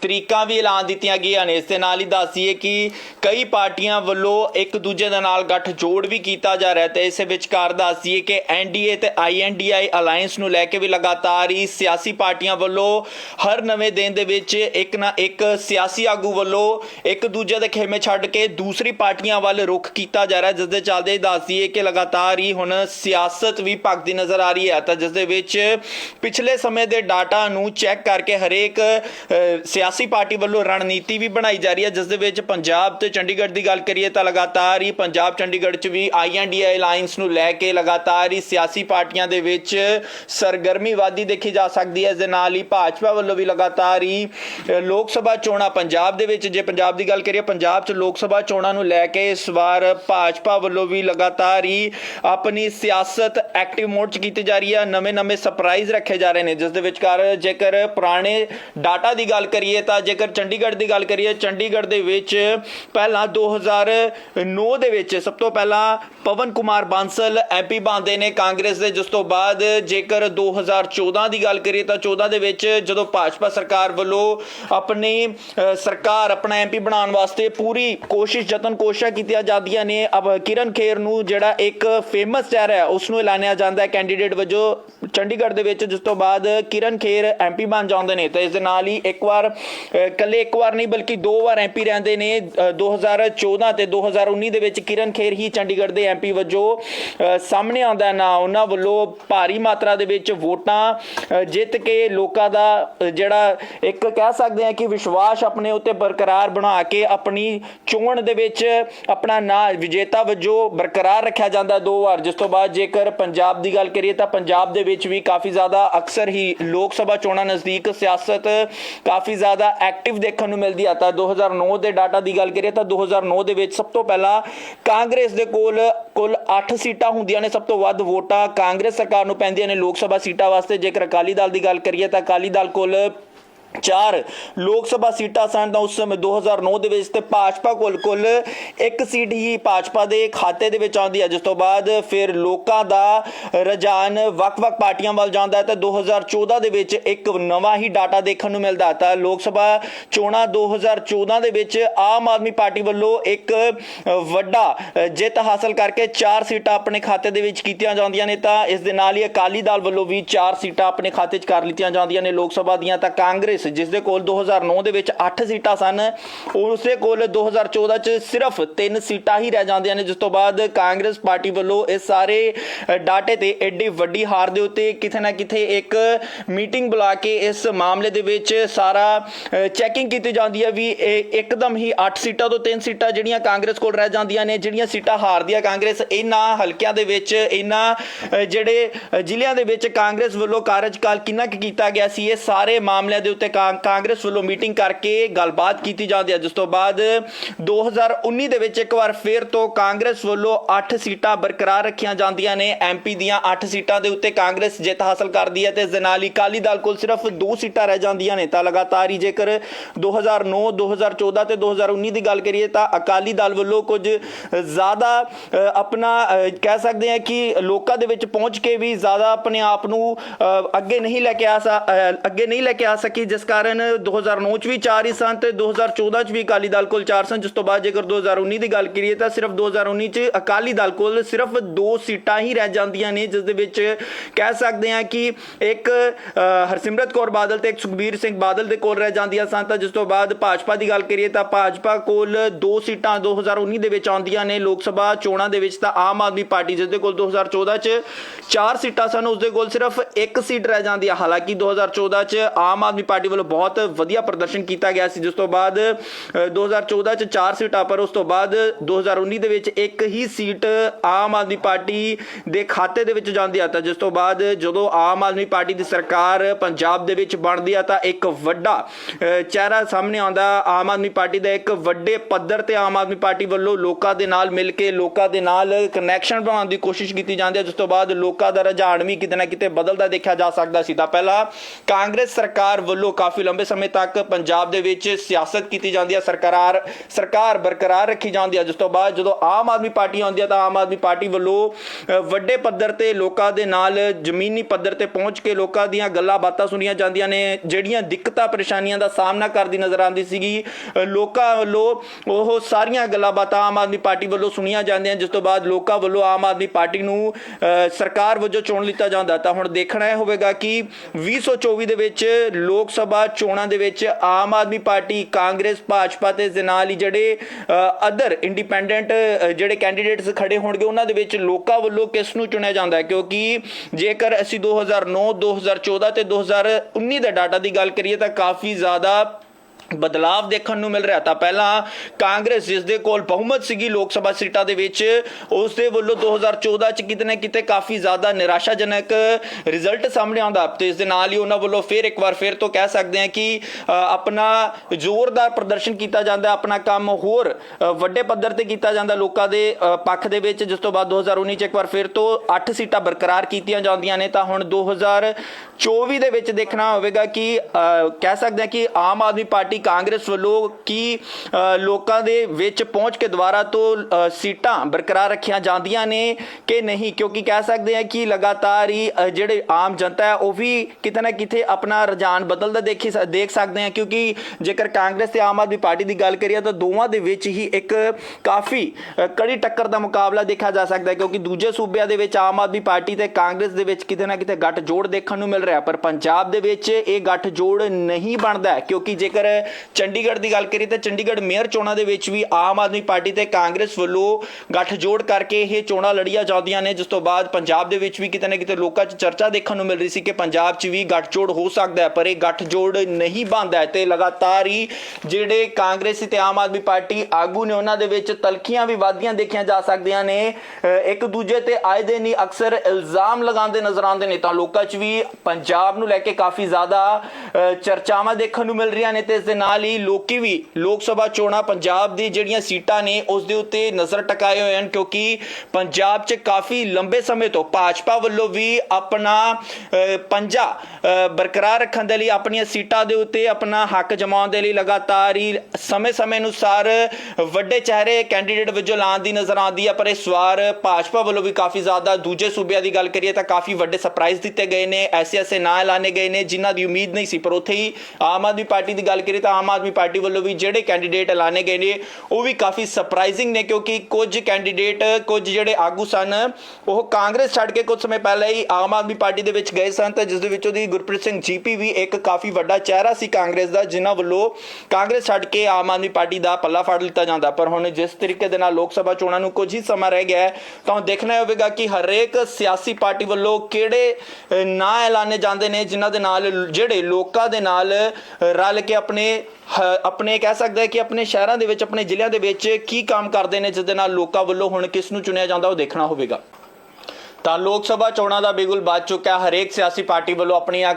ਤਰੀਕਾਂ ਵੀ ਐਲਾਨ ਦਿੱਤੀਆਂ ਗਈਆਂ ਨੇ। ਇਸ ਦੇ ਨਾਲ ਹੀ ਦੱਸੀਏ ਕਿ ਕਈ ਪਾਰਟੀਆਂ ਵੱਲੋਂ ਇੱਕ ਦੂਜੇ ਦੇ ਨਾਲ ਗੱਠ ਜੋੜ ਵੀ ਕੀਤਾ ਜਾ ਰਿਹਾ ਤੇ ਇਸੇ ਵਿਚਕਾਰ ਦੱਸੀਏ ਕਿ ਐਨਡੀਏ ਤੇ ਆਈਐਨਡੀਆਈ ਅਲਾਈਅੰਸ ਨੂੰ ਲੈ ਕੇ ਵੀ ਲਗਾਤਾਰ ਹੀ ਸਿਆਸੀ ਪਾਰਟੀਆਂ ਵੱਲੋਂ ਹਰ ਨਵੇਂ ਦਿਨ ਦੇ ਵਿੱਚ ਇੱਕ ਨਾ ਇੱਕ ਸਿਆਸੀ ਆਗੂ ਵੱਲੋਂ ਇੱਕ ਦੂਜੇ ਦੇ ਖੇਮੇ ਛੱਡ ਕੇ ਦੂਸਰੀ ਪਾਰਟੀਆਂ ਵੱਲ ਰੁਖ ਕੀਤਾ ਜਾ ਰਿਹਾ ਜਿਸ ਦੇ ਚੱਲਦੇ ਦੱਸੀਏ ਕਿ ਲਗਾਤਾਰ ਹੀ ਹੁਣ ਸਿਆਸਤ ਵੀ ਭਗਦੀ ਨਜ਼ਰ ਆ ਰਹੀ ਹੈ। ਤਾਂ ਜਿਸ ਦੇ ਵਿੱਚ ਪਿਛਲੇ ਸਮੇਂ ਦੇ ਡਾਟਾ ਨੂੰ ਚੈੱਕ ਕਰਕੇ ਹਰੇਕ ਅ, ਸਿਆਸੀ ਪਾਰਟੀ ਵੱਲੋਂ ਰਣਨੀਤੀ ਵੀ ਬਣਾਈ ਜਾ ਰਹੀ ਹੈ, ਜਿਸ ਦੇ ਵਿੱਚ ਪੰਜਾਬ ਤੇ ਚੰਡੀਗੜ੍ਹ ਦੀ ਗੱਲ ਕਰੀਏ ਤਾਂ ਲਗਾਤਾਰ ਹੀ ਪੰਜਾਬ ਚੰਡੀਗੜ੍ਹ 'ਚ ਵੀ ਆਈਐਨਡੀਆਈ ਅਲਾਈਅੰਸ ਨੂੰ ਲੈ ਕੇ ਲਗਾਤਾਰ ਹੀ ਸਿਆਸੀ ਪਾਰਟੀਆਂ ਦੇ ਵਿੱਚ ਸਰਗਰਮੀ ਵਾਧੀ ਦੇਖੀ ਜਾ ਸਕਦੀ ਹੈ। ਇਸ ਦੇ ਨਾਲ ਹੀ ਭਾਜਪਾ ਵੱਲੋਂ ਵੀ ਲਗਾਤਾਰ ਹੀ ਲੋਕ ਸਭਾ ਚੋਣਾਂ ਪੰਜਾਬ ਦੇ ਵਿੱਚ, ਜੇ ਪੰਜਾਬ ਦੀ ਗੱਲ ਕਰੀਏ ਪੰਜਾਬ 'ਚ ਲੋਕ ਸਭਾ ਚੋਣਾਂ ਨੂੰ ਲੈ ਕੇ ਇਸ ਵਾਰ ਭਾਜਪਾ ਵੱਲੋਂ ਵੀ ਲਗਾਤਾਰ ਹੀ ਆਪਣੀ ਸਿਆਸਤ ਐਕਟਿਵ ਮੋਡ 'ਚ ਕੀਤੀ ਜਾ ਰਹੀ ਹੈ। ਨਵੇਂ-ਨਵੇਂ ਸਰਪ੍ਰਾਈਜ਼ ਰੱਖੇ ਜਾ ਰਹੇ ਨੇ, ਜਿਸ ਦੇ ਵਿਚਕਾਰ ਜੇਕਰ ਪੁਰਾਣੇ ਡਾਟਾ ਦੀ ਗੱਲ ਕਰੀਏ ਤਾਂ ਜੇਕਰ ਚੰਡੀਗੜ੍ਹ ਦੀ ਗੱਲ ਕਰੀਏ, ਚੰਡੀਗੜ੍ਹ ਦੇ ਵਿੱਚ ਪਹਿਲਾਂ 2009 ਦੇ ਵਿੱਚ ਸਭ ਤੋਂ ਪਹਿਲਾਂ ਪਵਨ ਕੁਮਾਰ ਬਾਂਸਲ ਐਮਪੀ ਬਣਦੇ ਨੇ ਕਾਂਗਰਸ ਦੇ। ਜਿਸ ਤੋਂ ਬਾਅਦ ਜੇਕਰ 2014 ਦੀ ਗੱਲ ਕਰੀਏ ਤਾਂ 14 ਦੇ ਵਿੱਚ ਜਦੋਂ ਭਾਜਪਾ ਸਰਕਾਰ ਵੱਲੋਂ ਆਪਣੀ ਸਰਕਾਰ ਆਪਣਾ ਐਮਪੀ ਬਣਾਉਣ ਵਾਸਤੇ ਪੂਰੀ ਕੋਸ਼ਿਸ਼, ਯਤਨ ਕੋਸ਼ਿਸ਼ਾਂ ਕੀਤੀਆਂ ਜਾਂਦੀਆਂ ਨੇ, ਅਬ ਕਿਰਨ ਖੇਰ ਨੂੰ ਜਿਹੜਾ ਇੱਕ ਫੇਮਸ ਚਿਹਰਾ ਹੈ ਉਸ ਨੂੰ ਐਲਾਨਿਆ ਜਾਂਦਾ ਹੈ ਕੈਂਡੀਡੇਟ ਵਜੋਂ। ਚੰਡੀਗੜ੍ਹ ਦੇ ਵਿੱਚ ਜਿਸ ਤੋਂ ਬਾਅਦ ਕਿਰਨ ਖੇਰ ਐਮਪੀ ਬਣ ਜਾਂਦੇ ਨੇ, ਤਾਂ ਇਸ ਦੇ ਨਾਲ ਹੀ ਇੱਕ ਵਾਰ ਅ, ਇਕੱਲੇ ਇੱਕ ਵਾਰ ਨਹੀਂ ਬਲਕਿ ਦੋ ਵਾਰ ਐਮਪੀ ਰਹਿੰਦੇ ਨੇ। ਅ, 2014 ਤੇ 2019 ਦੇ ਵਿੱਚ ਕਿਰਨ ਖੇਰ ਹੀ ਚੰਡੀਗੜ੍ਹ ਦੇ ਐਮਪੀ ਵਜੋਂ ਸਾਹਮਣੇ ਆਉਂਦਾ ਨਾ ਉਹਨਾਂ ਵੱਲੋਂ ਭਾਰੀ ਮਾਤਰਾ ਦੇ ਵਿੱਚ ਵੋਟਾਂ ਜਿੱਤ ਕੇ ਲੋਕਾਂ ਦਾ ਜਿਹੜਾ ਇੱਕ ਕਹਿ ਸਕਦੇ ਆ ਕਿ ਵਿਸ਼ਵਾਸ ਆਪਣੇ ਉੱਤੇ ਬਰਕਰਾਰ ਬਣਾ ਕੇ ਆਪਣੀ ਚੋਣ ਦੇ ਵਿੱਚ ਆਪਣਾ ਨਾਂ ਵਿਜੇਤਾ ਵਜੋਂ ਬਰਕਰਾਰ ਰੱਖਿਆ ਜਾਂਦਾ ਦੋ ਵਾਰ। ਜਿਸ ਤੋਂ ਬਾਅਦ ਜੇਕਰ ਪੰਜਾਬ ਦੀ ਗੱਲ ਕਰੀਏ ਤਾਂ ਪੰਜਾਬ ਦੇ ਵਿੱਚ ਵੀ ਕਾਫੀ ਜ਼ਿਆਦਾ ਅਕਸਰ ਹੀ ਲੋਕ ਸਭਾ ਚੋਣਾਂ ਨਜ਼ਦੀਕ ਸਿਆਸਤ ਕਾਫੀ ਜ਼ਿਆਦਾ ਐਕਟਿਵ ਦੇਖਣ ਨੂੰ ਮਿਲਦੀ ਆ। ਤਾਂ 2009 ਦੇ ਡਾਟਾ ਦੀ ਗੱਲ ਕਰੀਏ ਤਾਂ 2009 ਦੇ ਵਿੱਚ ਸਭ ਤੋਂ ਪਹਿਲਾਂ ਕਾਂਗਰਸ ਦੇ ਕੋਲ ਕੁੱਲ 8 ਸੀਟਾਂ ਹੁੰਦੀਆਂ ਨੇ। ਸਭ ਤੋਂ ਵੱਧ ਵੋਟਾਂ ਕਾਂਗਰਸ ਸਰਕਾਰ ਨੂੰ ਪੈਂਦੀਆਂ ਨੇ। ਲੋਕ ਸਭਾ ਸੀਟਾਂ ਵਾਸਤੇ। ਜੇਕਰ ਅਕਾਲੀ ਦਲ ਦੀ ਗੱਲ ਕਰੀਏ ਤਾਂ ਅਕਾਲੀ ਦਲ ਕੋਲ ਚਾਰ ਲੋਕ ਸਭਾ ਸੀਟਾਂ ਸਨ ਤਾਂ ਉਸ ਸਮੇਂ 2009 ਦੇ ਵਿੱਚ ਤੇ ਭਾਜਪਾ ਕੋਲ ਕੁੱਲ ਇੱਕ ਸੀਟ ਹੀ ਭਾਜਪਾ ਦੇ ਖਾਤੇ ਦੇ ਵਿੱਚ ਆਉਂਦੀ ਹੈ, ਜਿਸ ਤੋਂ ਬਾਅਦ ਫਿਰ ਲੋਕਾਂ ਦਾ ਰੁਝਾਨ ਵੱਖ-ਵੱਖ ਪਾਰਟੀਆਂ ਵੱਲ ਜਾਂਦਾ ਹੈ ਤਾਂ 2014 ਦੇ ਵਿੱਚ ਇੱਕ ਨਵਾਂ ਹੀ ਡਾਟਾ ਦੇਖਣ ਨੂੰ ਮਿਲਦਾ ਤਾਂ ਲੋਕ ਸਭਾ ਚੋਣਾਂ 2014 ਦੇ ਵਿੱਚ ਆਮ ਆਦਮੀ ਪਾਰਟੀ ਵੱਲੋਂ ਇੱਕ ਵੱਡਾ ਜਿੱਤ ਹਾਸਲ ਕਰਕੇ ਚਾਰ ਸੀਟਾਂ ਆਪਣੇ ਖਾਤੇ ਦੇ ਵਿੱਚ ਕੀਤੀਆਂ ਜਾਂਦੀਆਂ ਨੇ ਤਾਂ ਇਸ ਦੇ ਨਾਲ ਹੀ ਅਕਾਲੀ ਦਲ ਵੱਲੋਂ ਵੀ ਚਾਰ ਸੀਟਾਂ ਆਪਣੇ ਖਾਤੇ 'ਚ ਕਰ ਲਿੱਤੀਆਂ ਜਾਂਦੀਆਂ ਨੇ। ਲੋਕ ਸਭਾ ਦੀਆਂ ਤਾਂ ਕਾਂਗਰਸ ਜਿਸ ਦੇ ਕੋਲ 2009 ਦੇ ਵਿੱਚ 8 ਸੀਟਾਂ ਸਨ, ਉਸੇ ਕੋਲ 2014 'ਚ ਸਿਰਫ 3 ਸੀਟਾਂ ਹੀ ਰਹਿ ਜਾਂਦੀਆਂ ਨੇ। ਜਿਸ ਤੋਂ ਬਾਅਦ ਕਾਂਗਰਸ ਪਾਰਟੀ ਵੱਲੋਂ ਇਹ ਸਾਰੇ ਡਾਟੇ ਤੇ ਐਡੀ ਵੱਡੀ ਹਾਰ ਦੇ ਉੱਤੇ ਕਿਤੇ ਨਾ ਕਿਤੇ ਇੱਕ ਮੀਟਿੰਗ ਬੁਲਾ ਕੇ ਇਸ ਮਾਮਲੇ ਦੇ ਵਿੱਚ ਸਾਰਾ ਚੈਕਿੰਗ ਕੀਤੀ ਜਾਂਦੀ ਹੈ ਵੀ ਇਹ ਇੱਕਦਮ ਹੀ 8 ਸੀਟਾਂ ਤੋਂ 3 ਸੀਟਾਂ ਜਿਹੜੀਆਂ ਕਾਂਗਰਸ ਕੋਲ ਰਹਿ ਜਾਂਦੀਆਂ ਨੇ, ਜਿਹੜੀਆਂ ਸੀਟਾਂ ਹਾਰਦੀ ਆ ਕਾਂਗਰਸ, ਇਹਨਾਂ ਹਲਕਿਆਂ ਦੇ ਵਿੱਚ, ਇਹਨਾਂ ਜਿਹੜੇ ਜ਼ਿਲ੍ਹਿਆਂ ਦੇ ਵਿੱਚ ਕਾਂਗਰਸ ਵੱਲੋਂ ਕਾਰਜਕਾਲ ਕਿੰਨਾ ਕੁ ਕੀਤਾ ਗਿਆ ਸੀ, ਇਹ ਸਾਰੇ ਮਾਮਲਿਆਂ ਦੇ ਉੱਤੇ ਕਾਂਗਰਸ ਵੱਲੋਂ ਮੀਟਿੰਗ ਕਰਕੇ ਗੱਲਬਾਤ ਕੀਤੀ ਜਾਂਦੀ ਹੈ। ਜਿਸ ਤੋਂ ਬਾਅਦ 2019 ਦੇ ਵਿੱਚ ਇੱਕ ਵਾਰ ਫੇਰ ਤੋਂ ਕਾਂਗਰਸ ਵੱਲੋਂ 8 ਸੀਟਾਂ ਬਰਕਰਾਰ ਰੱਖੀਆਂ ਜਾਂਦੀਆਂ ਨੇ। ਐਮਪੀ ਦੀਆਂ 8 ਸੀਟਾਂ ਦੇ ਉੱਤੇ ਕਾਂਗਰਸ ਜਿੱਤ ਹਾਸਲ ਕਰਦੀ ਹੈ ਤੇ ਜਨਾਲੀ ਦੇ ਅਕਾਲੀ ਦਲ ਕੋਲ ਸਿਰਫ 2 ਸੀਟਾਂ ਰਹਿ ਜਾਂਦੀਆਂ ਨੇ। ਤਾਂ ਲਗਾਤਾਰ ਹੀ ਜੇਕਰ 2009 2014 ਤੇ 2019 ਦੀ ਗੱਲ ਕਰੀਏ ਤਾਂ ਅਕਾਲੀ ਦਲ ਵੱਲੋਂ ਕੁਝ ਜ਼ਿਆਦਾ ਆਪਣਾ ਕਹਿ ਸਕਦੇ ਹਾਂ ਕਿ ਲੋਕਾਂ ਦੇ ਵਿੱਚ ਪਹੁੰਚ ਕੇ ਵੀ ਜ਼ਿਆਦਾ ਆਪਣੇ ਆਪ ਨੂੰ ਅੱਗੇ ਨਹੀਂ ਲੈ ਕੇ ਆ ਸਾ- ਅੱਗੇ ਨਹੀਂ ਲੈ ਕੇ ਆ ਸਕੀ, ਜਿਸ ਕਾਰਨ 2009 ਚ ਵੀ ਚਾਰ ਹੀ ਸਨ ਤੇ 2014 ਚ ਵੀ ਅਕਾਲੀ ਦਲ ਕੋਲ ਚਾਰ ਸਨ। ਜਿਸ ਤੋਂ ਬਾਅਦ ਜੇਕਰ 2019 ਦੀ ਗੱਲ ਕਰੀਏ ਤਾਂ ਸਿਰਫ 2019 ਚ ਅਕਾਲੀ ਦਲ ਕੋਲ ਸਿਰਫ 2 ਸੀਟਾਂ ਹੀ ਰਹਿ ਜਾਂਦੀਆਂ ਨੇ, ਜਿਸ ਦੇ ਵਿੱਚ ਕਹਿ ਸਕਦੇ ਹਾਂ ਕਿ ਇੱਕ ਹਰਸਿਮਰਤ ਕੌਰ ਬਾਦਲ ਤੇ ਇੱਕ ਸੁਖਬੀਰ ਸਿੰਘ ਬਾਦਲ ਦੇ ਕੋਲ ਰਹਿ ਜਾਂਦੀਆਂ ਸਨ। ਤਾਂ ਜਿਸ ਤੋਂ ਬਾਅਦ ਭਾਜਪਾ ਦੀ ਗੱਲ ਕਰੀਏ ਤਾਂ ਭਾਜਪਾ ਕੋਲ ਦੋ ਸੀਟਾਂ 2019 ਦੇ ਵਿੱਚ ਆਉਂਦੀਆਂ ਨੇ। ਲੋਕ ਸਭਾ ਚੋਣਾਂ ਦੇ ਵਿੱਚ ਤਾਂ ਆਮ ਆਦਮੀ ਪਾਰਟੀ ਜਿਸ ਦੇ ਕੋਲ 2014 ਚ ਚਾਰ ਸੀਟਾਂ ਸਨ, ਉਸ ਦੇ ਕੋਲ ਸਿਰਫ ਇੱਕ ਸੀਟ ਰਹਿ ਜਾਂਦੀ ਹੈ। ਹਾਲਾਂਕਿ 2014 ਚ ਆਮ ਆਦਮੀ ਪਾਰਟੀ ਵੱਲੋਂ ਬਹੁਤ ਵਧੀਆ ਪ੍ਰਦਰਸ਼ਨ ਕੀਤਾ ਗਿਆ ਸੀ। ਜਿਸ ਤੋਂ ਬਾਅਦ ਅ, 2014 ਚ 4 ਸੀਟਾਂ ਪਰ ਉਸ ਤੋਂ ਬਾਅਦ 2019 ਦੇ ਵਿੱਚ ਇੱਕ ਹੀ ਸੀਟ ਆਮ ਆਦਮੀ ਪਾਰਟੀ ਦੇ ਖਾਤੇ ਦੇ ਵਿੱਚ ਜਾਂਦੀ ਆ। ਤਾਂ ਜਿਸ ਤੋਂ ਬਾਅਦ ਜਦੋਂ ਆਮ ਆਦਮੀ ਪਾਰਟੀ ਦੀ ਸਰਕਾਰ ਪੰਜਾਬ ਦੇ ਵਿੱਚ ਬਣਦੀ ਆ ਤਾਂ ਇੱਕ ਵੱਡਾ ਚਿਹਰਾ ਸਾਹਮਣੇ ਆਉਂਦਾ। ਆਮ ਆਦਮੀ ਪਾਰਟੀ ਦਾ ਇੱਕ ਵੱਡੇ ਪੱਧਰ ਤੇ ਆਮ ਆਦਮੀ ਪਾਰਟੀ ਵੱਲੋਂ ਲੋਕਾਂ ਦੇ ਨਾਲ ਮਿਲ ਕੇ ਲੋਕਾਂ ਦੇ ਨਾਲ ਕਨੈਕਸ਼ਨ ਬਣਾਉਣ ਦੀ ਕੋਸ਼ਿਸ਼ ਕੀਤੀ ਜਾਂਦੀ ਹੈ ਜਿਸ ਤੋਂ ਬਾਅਦ ਲੋਕਾਂ ਦਾ ਰੁਝਾਨ ਵੀ ਕਿਤੇ ਨਾ ਕਿਤੇ ਬਦਲਦਾ ਦੇਖਿਆ ਜਾ ਸਕਦਾ ਸੀ। ਤਾਂ ਪਹਿਲਾਂ ਕਾਂਗਰਸ ਸਰਕਾਰ ਵੱਲੋਂ ਕਾਫੀ ਲੰਬੇ ਸਮੇਂ ਤੱਕ ਪੰਜਾਬ ਦੇ ਵਿੱਚ ਸਿਆਸਤ ਕੀਤੀ ਜਾਂਦੀ ਹੈ ਸਰਕਾਰ ਸਰਕਾਰ ਬਰਕਰਾਰ ਰੱਖੀ ਜਾਂਦੀ ਹੈ। ਜਿਸ ਤੋਂ ਬਾਅਦ ਜਦੋਂ ਆਮ ਆਦਮੀ ਪਾਰਟੀ ਆਉਂਦੀ ਹੈ, ਤਾਂ ਆਮ ਆਦਮੀ ਪਾਰਟੀ ਵੱਲੋਂ ਵੱਡੇ ਪੱਧਰ ਤੇ ਲੋਕਾਂ ਦੇ ਨਾਲ ਜ਼ਮੀਨੀ ਪੱਧਰ ਤੇ ਪਹੁੰਚ ਕੇ ਲੋਕਾਂ ਦੀਆਂ ਗੱਲਾਂ ਬਾਤਾਂ ਸੁਣੀਆਂ ਜਾਂਦੀਆਂ ਨੇ, ਜਿਹੜੀਆਂ ਦਿੱਕਤਾਂ, ਪਰੇਸ਼ਾਨੀਆਂ ਦਾ ਸਾਹਮਣਾ ਕਰਦੀ ਨਜ਼ਰ ਆਉਂਦੀ ਸੀਗੀ। ਲੋਕਾਂ ਵੱਲੋਂ ਉਹ ਸਾਰੀਆਂ ਗੱਲਾਂ ਬਾਤਾਂ ਆਮ ਆਦਮੀ ਪਾਰਟੀ ਵੱਲੋਂ ਸੁਣੀਆਂ ਜਾਂਦੀਆਂ ਜਿਸ ਤੋਂ ਬਾਅਦ ਲੋਕਾਂ ਵੱਲੋਂ ਆਮ ਆਦਮੀ ਪਾਰਟੀ ਨੂੰ ਸਰਕਾਰ ਵਜੋਂ ਚੁਣ ਲਿੱਤਾ ਜਾਂਦਾ। ਤਾਂ ਹੁਣ ਦੇਖਣਾ ਇਹ ਹੋਵੇਗਾ ਕਿ 2024 ਦੇ ਵਿੱਚ ਲੋਕ ਸਭਾ ਚੋਣਾਂ ਦੇ ਵਿੱਚ ਆਮ ਆਦਮੀ ਪਾਰਟੀ, ਕਾਂਗਰਸ, ਭਾਜਪਾ ਤੇ ਦੇ ਨਾਲ ਹੀ ਜਿਹੜੇ ਅਦਰ ਇੰਡੀਪੈਂਡੈਂਟ ਜਿਹੜੇ ਕੈਂਡੀਡੇਟਸ ਖੜੇ ਹੋਣਗੇ, ਉਹਨਾਂ ਦੇ ਵਿੱਚ ਲੋਕਾਂ ਵੱਲੋਂ ਕਿਸ ਨੂੰ ਚੁਣਿਆ ਜਾਂਦਾ ਹੈ? ਕਿਉਂਕਿ ਜੇਕਰ ਅਸੀਂ 2009 2014 ਤੇ 2019 ਦੇ ਡਾਟਾ ਦੀ ਗੱਲ ਕਰੀਏ ਤਾਂ ਕਾਫੀ ਜ਼ਿਆਦਾ ਬਦਲਾਵ ਦੇਖਣ ਨੂੰ ਮਿਲ ਰਿਹਾ। ਤਾਂ ਪਹਿਲਾਂ ਕਾਂਗਰਸ ਜਿਸ ਦੇ ਕੋਲ ਬਹੁਮਤ ਸੀਗੀ ਲੋਕ ਸਭਾ ਸੀਟਾਂ ਦੇ ਵਿੱਚ ਉਸ ਦੇ ਵੱਲੋਂ 2014 ਚ ਕਿਤੇ ਨਾ ਕਿਤੇ ਕਾਫੀ ਜ਼ਿਆਦਾ ਨਿਰਾਸ਼ਾਜਨਕ ਰਿਜ਼ਲਟ ਸਾਹਮਣੇ ਆਉਂਦਾ। ਤੇ ਇਸ ਦੇ ਨਾਲ ਹੀ ਉਹਨਾਂ ਵੱਲੋਂ ਫਿਰ ਇੱਕ ਵਾਰ ਫਿਰ ਤੋਂ ਕਹਿ ਸਕਦੇ ਹਾਂ ਕਿ ਆਪਣਾ ਜ਼ੋਰਦਾਰ ਪ੍ਰਦਰਸ਼ਨ ਕੀਤਾ ਜਾਂਦਾ ਆਪਣਾ ਕੰਮ ਹੋਰ ਵੱਡੇ ਪੱਧਰ ਤੇ ਕੀਤਾ ਜਾਂਦਾ ਲੋਕਾਂ ਦੇ ਪੱਖ ਦੇ ਵਿੱਚ। ਜਿਸ ਤੋਂ ਬਾਅਦ 2019 ਚ ਇੱਕ ਵਾਰ ਫਿਰ ਤੋਂ 8 ਸੀਟਾਂ ਬਰਕਰਾਰ ਕੀਤੀਆਂ ਜਾਂਦੀਆਂ ਨੇ। ਤਾਂ ਹੁਣ 2024 ਦੇ ਵਿੱਚ ਦੇਖਣਾ ਹੋਵੇਗਾ ਕਿ ਕਹਿ ਸਕਦੇ ਹਾਂ ਕਿ ਆਮ ਆਦਮੀ ਪਾਰਟੀ ਕਾਂਗਰਸ ਵੱਲੋਂ ਕੀ ਲੋਕਾਂ ਦੇ ਵਿੱਚ ਪਹੁੰਚ ਕੇ ਦੁਬਾਰਾ ਤੋਂ ਸੀਟਾਂ ਬਰਕਰਾਰ ਰੱਖੀਆਂ ਜਾਂਦੀਆਂ ਨੇ ਕਿ ਨਹੀਂ? ਕਿਉਂਕਿ ਕਹਿ ਸਕਦੇ ਹਾਂ ਕਿ ਲਗਾਤਾਰ ਹੀ ਜਿਹੜੇ ਆਮ ਜਨਤਾ ਹੈ, ਉਹ ਵੀ ਕਿਤੇ ਨਾ ਕਿਤੇ ਆਪਣਾ ਰੁਝਾਨ ਬਦਲਦਾ ਦੇਖੀ ਦੇਖ ਸਕਦੇ ਹਾਂ। ਕਿਉਂਕਿ ਜੇਕਰ ਕਾਂਗਰਸ ਤੇ ਆਮ ਆਦਮੀ ਪਾਰਟੀ ਦੀ ਗੱਲ ਕਰੀਏ ਤਾਂ ਦੋਵਾਂ ਦੇ ਵਿੱਚ ਹੀ ਇੱਕ ਕਾਫੀ ਕੜੀ ਟੱਕਰ ਦਾ ਮੁਕਾਬਲਾ ਦੇਖਿਆ ਜਾ ਸਕਦਾ ਹੈ। ਕਿਉਂਕਿ ਦੂਜੇ ਸੂਬਿਆਂ ਦੇ ਵਿੱਚ ਆਮ ਆਦਮੀ ਪਾਰਟੀ ਤੇ ਕਾਂਗਰਸ ਦੇ ਵਿੱਚ ਕਿਤੇ ਨਾ ਕਿਤੇ ਗੱਠ ਜੋੜ ਦੇਖਣ ਨੂੰ ਮਿਲ ਰਿਹਾ। ਪਰ ਪੰਜਾਬ ਦੇ ਵਿੱਚ ਇਹ ਗੱਠ ਜੋੜ ਨਹੀਂ ਬਣਦਾ ਕਿਉਂਕਿ ਜੇਕਰ ਚੰਡੀਗੜ੍ਹ ਦੀ ਗੱਲ ਕਰੀਏ ਤਾਂ ਚੰਡੀਗੜ੍ਹ ਮੇਅਰ ਚੋਣਾਂ ਦੇ ਵਿੱਚ ਵੀ ਆਮ ਆਦਮੀ ਪਾਰਟੀ ਤੇ ਕਾਂਗਰਸ ਵੱਲੋਂ ਗੱਠਜੋੜ ਕਰਕੇ ਇਹ ਚੋਣਾਂ ਲੜੀਆਂ ਜਾਂਦੀਆਂ ਨੇ ਜਿਸ ਤੋਂ ਬਾਅਦ ਪੰਜਾਬ ਦੇ ਵਿੱਚ ਵੀ ਕਿਤੇ ਨਾ ਕਿਤੇ ਲੋਕਾਂ 'ਚ ਚਰਚਾ ਦੇਖਣ ਨੂੰ ਮਿਲ ਰਹੀ ਸੀ ਕਿ ਪੰਜਾਬ 'ਚ ਵੀ ਗੱਠਜੋੜ ਹੋ ਸਕਦਾ ਹੈ ਪਰ ਇਹ ਗੱਠਜੋੜ ਨਹੀਂ ਬਣਦਾ ਤੇ ਲਗਾਤਾਰ ਹੀ ਜਿਹੜੇ ਕਾਂਗਰਸੀ ਤੇ ਆਮ ਆਦਮੀ ਪਾਰਟੀ ਆਗੂ ਨੇ ਉਹਨਾਂ ਦੇ ਵਿੱਚ ਤਲਖੀਆਂ ਵੀ ਵਾਧੀਆਂ ਦੇਖੀਆਂ ਜਾ ਸਕਦੀਆਂ ਨੇ। ਅ, ਇੱਕ ਦੂਜੇ ਤੇ ਆਏ ਦਿਨ ਹੀ ਅਕਸਰ ਇਲਜ਼ਾਮ ਲਗਾਉਂਦੇ ਨਜ਼ਰ ਆਉਂਦੇ ਨੇ ਤਾਂ ਲੋਕਾਂ 'ਚ ਵੀ ਪੰਜਾਬ ਨੂੰ ਲੈ ਕੇ ਕਾਫੀ ਜ਼ਿਆਦਾ ਅ, ਚਰਚਾਵਾਂ ਦੇਖਣ ਨੂੰ ਮਿਲ ਰਹੀਆਂ ਨੇ ਤੇ ਇਸ ਦੇ ਨਾਲ ਹੀ ਲੋਕੀ ਵੀ ਲੋਕ ਸਭਾ ਚੋਣਾਂ ਪੰਜਾਬ ਦੀ ਜਿਹੜੀਆਂ ਸੀਟਾਂ ਨੇ ਉਸ ਦੇ ਉੱਤੇ ਨਜ਼ਰ ਟਿਕਾਏ ਹੋਏ ਹਨ, ਕਿਉਂਕਿ ਪੰਜਾਬ 'ਚ ਕਾਫੀ ਲੰਬੇ ਸਮੇਂ ਤੋਂ ਭਾਜਪਾ ਵੱਲੋਂ ਵੀ ਆਪਣਾ ਪੰਜਾ ਬਰਕਰਾਰ ਰੱਖਣ ਦੇ ਲਈ ਆਪਣੀਆਂ ਸੀਟਾਂ ਦੇ ਉੱਤੇ ਆਪਣਾ ਹੱਕ ਜਮਾਉਣ ਦੇ ਲਈ ਲਗਾਤਾਰ ਹੀ ਸਮੇਂ-ਸਮੇਂ ਅਨੁਸਾਰ ਵੱਡੇ ਚਿਹਰੇ ਕੈਂਡੀਡੇਟ ਵਜੋਂ ਲਾਉਣ ਦੀ ਨਜ਼ਰ ਆਉਂਦੀ ਹੈ ਪਰ ਇਸ ਵਾਰ ਭਾਜਪਾ ਵੱਲੋਂ ਵੀ ਕਾਫੀ ਜ਼ਿਆਦਾ ਦੂਜੇ ਸੂਬਿਆਂ ਦੀ ਗੱਲ ਕਰੀਏ ਤਾਂ ਕਾਫੀ ਵੱਡੇ ਸਰਪ੍ਰਾਈਜ਼ ਦਿੱਤੇ ਗਏ ਨੇ ਐਸੇ ਐਸੇ ਨਾਂ ਐਲਾਨੇ ਗਏ ਨੇ, ਜਿਨ੍ਹਾਂ ਦੀ ਉਮੀਦ ਨਹੀਂ ਸੀ, ਪਰ ਉੱਥੇ ਹੀ ਆਮ ਆਦਮੀ ਪਾਰਟੀ ਦੀ ਗੱਲ ਕਰੀਏ ਤਾਂ ਆਮ ਆਦਮੀ ਪਾਰਟੀ ਵੱਲੋਂ ਵੀ ਜਿਹੜੇ ਕੈਂਡੀਡੇਟ ਐਲਾਨੇ ਗਏ ਨੇ, ਉਹ ਵੀ ਕਾਫੀ ਸਰਪ੍ਰਾਈਜ਼ਿੰਗ ਨੇ ਕਿਉਂਕਿ ਕੁਝ ਕੈਂਡੀਡੇਟ ਕੁਝ ਜਿਹੜੇ ਆਗੂ ਸਨ, ਉਹ ਕਾਂਗਰਸ ਛੱਡ ਕੇ ਕੁਝ ਸਮੇਂ ਪਹਿਲਾਂ ਹੀ ਆਮ ਆਦਮੀ ਪਾਰਟੀ ਦੇ ਵਿੱਚ ਗਏ ਸਨ, ਤਾਂ ਜਿਸ ਦੇ ਵਿੱਚੋਂ ਦੀ ਗੁਰਪ੍ਰੀਤ ਸਿੰਘ ਜੀਪੀ ਵੀ ਇੱਕ ਕਾਫੀ ਵੱਡਾ ਚਿਹਰਾ ਸੀ ਕਾਂਗਰਸ ਦਾ, ਜਿਨ੍ਹਾਂ ਵੱਲੋਂ ਕਾਂਗਰਸ ਛੱਡ ਕੇ ਆਮ ਆਦਮੀ ਪਾਰਟੀ ਦਾ ਪੱਲਾ ਫੜ ਲਿੱਤਾ ਜਾਂਦਾ। ਪਰ ਹੁਣ ਜਿਸ ਤਰੀਕੇ ਦੇ ਨਾਲ ਲੋਕ ਸਭਾ ਚੋਣਾਂ ਨੂੰ ਕੁਝ ਹੀ ਸਮਾਂ ਰਹਿ ਗਿਆ ਹੈ, ਤਾਂ ਹੁਣ ਦੇਖਣਾ ਹੋਵੇਗਾ ਕਿ ਹਰੇਕ ਸਿਆਸੀ ਪਾਰਟੀ ਵੱਲੋਂ ਕਿਹੜੇ ਨਾਂ ਐਲਾਨੇ ਜਾਂਦੇ ਨੇ, ਜਿਨ੍ਹਾਂ ਦੇ ਨਾਲ, ਜਿਹੜੇ ਲੋਕਾਂ ਦੇ ਨਾਲ ਰਲ ਕੇ ਆਪਣੇ ਆਪਣੇ ਕਹਿ ਸਕਦੇ ਕਿ ਆਪਣੇ ਸ਼ਹਿਰਾਂ ਦੇ ਵਿੱਚ, ਆਪਣੇ ਜ਼ਿਲ੍ਹਿਆਂ ਦੇ ਵਿੱਚ ਕੀ ਕੰਮ ਕਰਦੇ ਨੇ, ਜਿਸ ਦੇ ਨਾਲ ਲੋਕਾਂ ਵੱਲੋਂ ਹੁਣ ਕਿਸ ਨੂੰ ਚੁਣਿਆ ਜਾਂਦਾ ਉਹ ਦੇਖਣਾ ਹੋਵੇਗਾ। ਤਾਂ ਲੋਕ ਸਭਾ ਚੋਣਾਂ ਦਾ ਬਿਗੁਲ ਵੱਜ ਚੁੱਕਾ ਹਰੇਕ ਸਿਆਸੀ ਪਾਰਟੀ ਵੱਲੋਂ ਆਪਣੀਆਂ